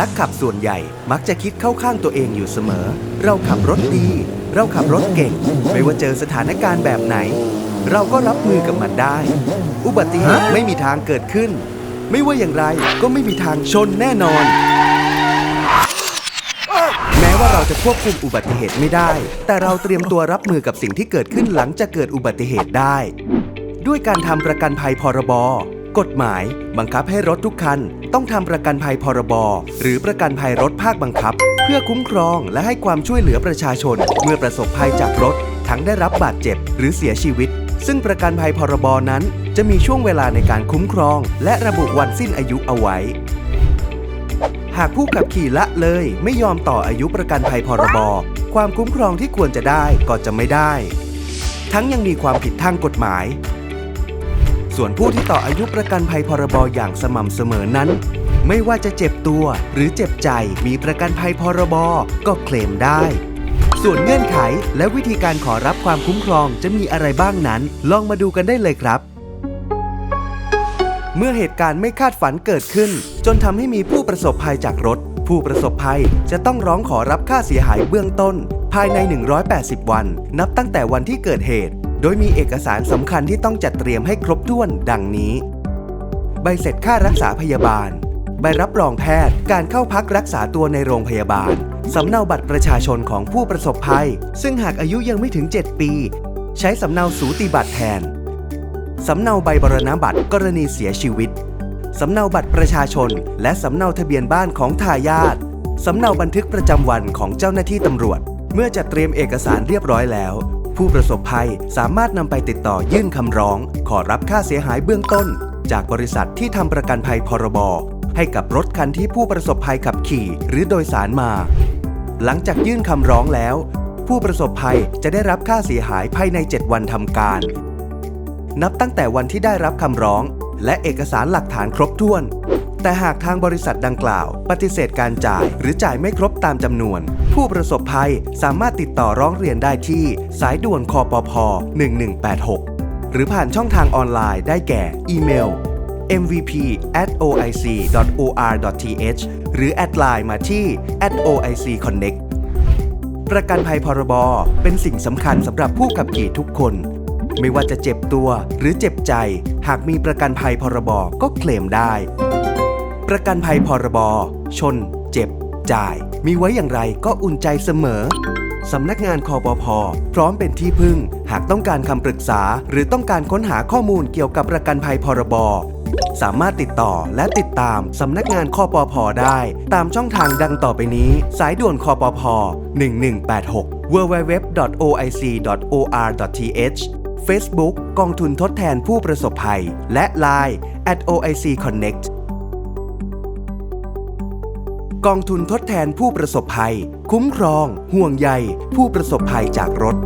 นักขับส่วนใหญ่มักจะคิดเข้าข้างตัวเองอยู่เสมอ เราขับรถดี เราขับรถเก่ง ไม่ว่าเจอสถานการณ์แบบไหน เราก็รับมือกับมันได้ อุบัติเหตุไม่มีทางเกิดขึ้น ไม่ว่าอย่างไรก็ไม่มีทางชนแน่นอน แม้ว่าเราจะควบคุมอุบัติเหตุไม่ได้ แต่เราเตรียมตัวรับมือกับสิ่งที่เกิดขึ้นหลังจากเกิดอุบัติเหตุได้ ด้วยการทำประกันภัยพรบ กฎหมาย บังคับให้รถทุกคัน ต้องทำประกันภัยพรบหรือประกันภัยรถภาคบังคับ เพื่อคุ้มครองและให้ความช่วยเหลือประชาชน เมื่อประสบภัยจากรถ ทั้งได้รับบาดเจ็บ หรือเสียชีวิต ซึ่งประกันภัยพรบนั้น จะมีช่วงเวลาในการคุ้มครอง และระบุวันสิ้นอายุเอาไว้ หากผู้ขับขี่ละเลยไม่ยอมต่ออายุประกันภัยพรบความคุ้มครองที่ควรจะได้ก็จะไม่ได้ ทั้งยังมีความผิดทางกฎหมาย ส่วนผู้ที่ต่ออายุประกันภัยพรบอย่างสม่ำเสมอนั้น ไม่ว่าจะเจ็บตัวหรือเจ็บใจมีประกันภัยพรบก็เคลมได้ ส่วนเงื่อนไขและวิธีการขอรับความคุ้มครองจะมีอะไรบ้างนั้น ลองมาดูกันได้เลยครับ เมื่อเหตุการณ์ไม่คาดฝันเกิดขึ้น จนทำให้มีผู้ประสบภัยจากรถ ผู้ประสบภัยจะต้องร้องขอรับค่าเสียหายเบื้องต้น ภายใน 180 วัน นับตั้งแต่วันที่เกิดเหตุ ดยมีเอกสารสำคัญที่ต้องจัดเตรียมให้ครบถ้วนดังนี้ ใบเสร็จค่ารักษาพยาบาล ใบรับรองแพทย์ การเข้าพักรักษาตัวในโรงพยาบาล สำเนาบัตรประชาชนของผู้ประสบภัย ซึ่งหากอายุยังไม่ถึง 7 ปี ใช้สำเนาสูติบัตรแทน สำเนาใบบรณบัตรกรณีเสียชีวิต สำเนาบัตรประชาชน และสำเนาทะเบียนบ้านของทายาทสำเนาบันทึกประจำวันของเจ้าหน้าที่ตำรวจ เมื่อจัดเตรียมเอกสารเรียบร้อยแล้ว ผู้ประสบภัยสามารถนำไปติดต่อยื่นคำร้อง ขอรับค่าเสียหายเบื้องต้น จากบริษัทที่ทำประกันภัยพรบให้กับรถคันที่ผู้ประสบภัยขับขี่หรือโดยสารมา หลังจากยื่นคำร้องแล้ว ผู้ประสบภัยจะได้รับค่าเสียหายภายใน 7 วันทำการ นับตั้งแต่วันที่ได้รับคำร้อง และเอกสารหลักฐานครบถ้วน แต่หากทางบริษัทดังกล่าว ปฏิเสธการจ่ายหรือจ่ายไม่ครบตามจำนวน ผู้ประสบภัยสามารถติดต่อร้องเรียนได้ที่สายด่วนคอปพ1186 หรือผ่านช่องทางออนไลน์ได้แก่ อีเมล mvp oic or th หรือแอดไลน์มาที่ oic connect ประกันภัยพรบเป็นสิ่งสำคัญสำหรับผู้ขับขี่ทุกคน ไม่ว่าจะเจ็บตัวหรือเจ็บใจ หากมีประกันภัยพรบก็เคลมได้ ประกันภัยพรบชน เจ็บ จ่าย มีไว้อย่างไรก็อุ่นใจเสมอสำนักงานคอปพพร้อมเป็นที่พึ่ง หากต้องการคำปรึกษา หรือต้องการค้นหาข้อมูลเกี่ยวกับประกันภัยพรบสามารถติดต่อและติดตามสำนักงานคอปพได้ ตามช่องทางดังต่อไปนี้ สายด่วนคอปพ1186 www.oic.or.th Facebook กองทุนทดแทนผู้ประสบภัย และ Line at OIC Connect กองทุนทดแทนผู้ประสบภัย คุ้มครอง ห่วงใย ผู้ประสบภัยจากรถ